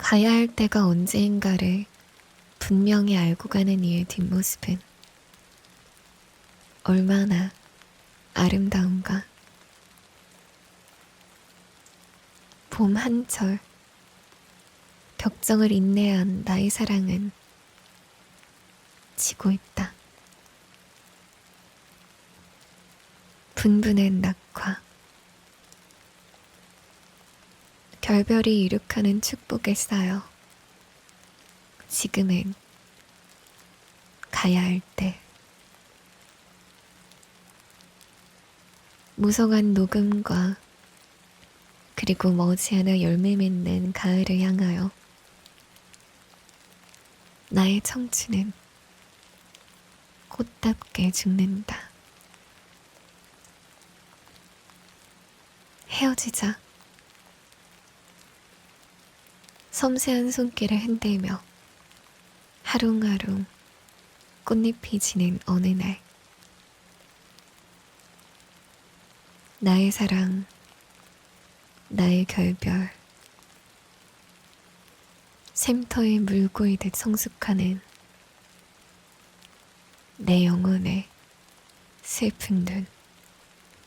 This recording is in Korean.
가야 할 때가 언제인가를 분명히 알고 가는 이의 뒷모습은 얼마나 아름다운가. 봄 한철, 격정을 인내한 나의 사랑은 지고 있다. 분분한 낙화. 결별이 이룩하는 축복에 쌓여 지금은 가야 할 때. 무성한 녹음과 그리고 머지않아 열매 맺는 가을을 향하여 나의 청춘은 꽃답게 죽는다. 헤어지자. 섬세한 손길을 흔들며 하룽하룽 꽃잎이 지는 어느 날. 나의 사랑 나의 결별. 샘터에 물고이듯 성숙하는 내 영혼의 슬픈 눈